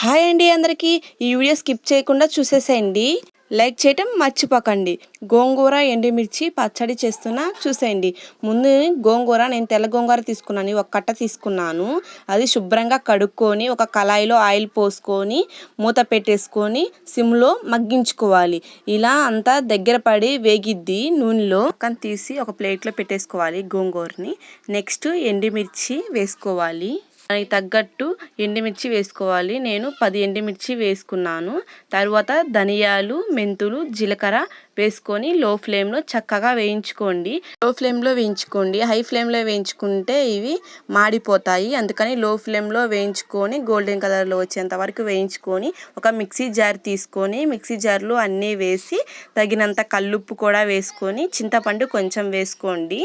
Hi అండి అందరికీ. ఈ వీడియో స్కిప్ చేయకుండా చూసేసేయండి. లైక్ చేయటం మర్చిపోకండి. గోంగూర ఎండుమిర్చి పచ్చడి చేస్తున్నా చూసేయండి. ముందు గోంగూర నేను తెల్ల గోంగూర తీసుకున్నాను. ఒక కట్ట తీసుకున్నాను. అది శుభ్రంగా కడుక్కొని ఒక కళాయిలో ఆయిల్ పోసుకొని మూత పెట్టేసుకొని సిమ్లో మగ్గించుకోవాలి. ఇలా అంతా దగ్గర పడి వేగిద్ది నూనెలో. పక్కన తీసి ఒక ప్లేట్లో పెట్టేసుకోవాలి గోంగూరని. నెక్స్ట్ ఎండుమిర్చి వేసుకోవాలి. దానికి తగ్గట్టు ఎండుమిర్చి వేసుకోవాలి. నేను పది ఎండుమిర్చి వేసుకున్నాను. తర్వాత ధనియాలు మెంతులు జీలకర్ర వేసుకొని లో ఫ్లేమ్లో చక్కగా వేయించుకోండి. లో ఫ్లేమ్లో వేయించుకోండి. హై ఫ్లేమ్లో వేయించుకుంటే ఇవి మాడిపోతాయి. అందుకని లో ఫ్లేమ్లో వేయించుకొని గోల్డెన్ కలర్లో వచ్చేంత వరకు వేయించుకొని ఒక మిక్సీ జార్ తీసుకొని మిక్సీ జార్లో అన్నీ వేసి తగినంత కల్లుప్పు కూడా వేసుకొని చింతపండు కొంచెం వేసుకోండి.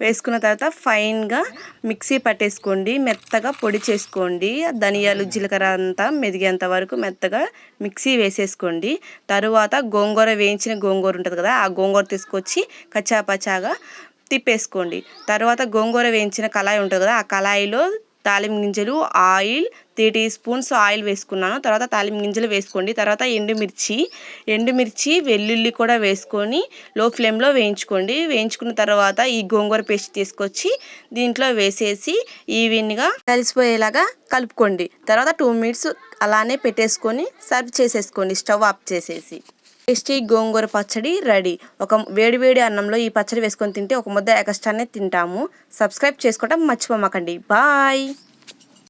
వేసుకున్న తర్వాత ఫైన్గా మిక్సీ పట్టేసుకోండి. మెత్తగా పొడి చేసుకోండి. ధనియాలు జీలకర్ర అంతా మెదిగేంత వరకు మెత్తగా మిక్సీ వేసేసుకోండి. తరువాత గోంగూర వేయించిన గోంగూర ఉంటుంది కదా ఆ గోంగూర తీసుకొచ్చి కచ్చాపచ్చాగా తిప్పేసుకోండి. తర్వాత గోంగూర వేయించిన కళాయి ఉంటుంది కదా ఆ కళాయిలో తాలింపు గింజలు oil three tea spoons oil వేసుకున్నాను. తర్వాత తాలింపు గింజలు వేసుకోండి. తర్వాత ఎండుమిర్చి ఎండుమిర్చి వెల్లుల్లి కూడా వేసుకొని లో ఫ్లేమ్లో వేయించుకోండి. వేయించుకున్న తర్వాత ఈ గోంగూర పేస్ట్ తీసుకొచ్చి దీంట్లో వేసేసి ఈవెన్గా కలిసిపోయేలాగా కలుపుకోండి. తర్వాత టూ మినిట్స్ అలానే పెట్టేసుకొని సర్వ్ చేసేసుకోండి. స్టవ్ ఆఫ్ చేసేసి. టేస్టీ గోంగూర పచ్చడి రెడీ. ఒక వేడి వేడి అన్నంలో ఈ పచ్చడి వేసుకొని తింటే ఒక ముద్ద ఎక్స్ట్రానే తింటాము. సబ్స్క్రైబ్ చేసుకోవడం మర్చిపోమాకండి. బాయ్!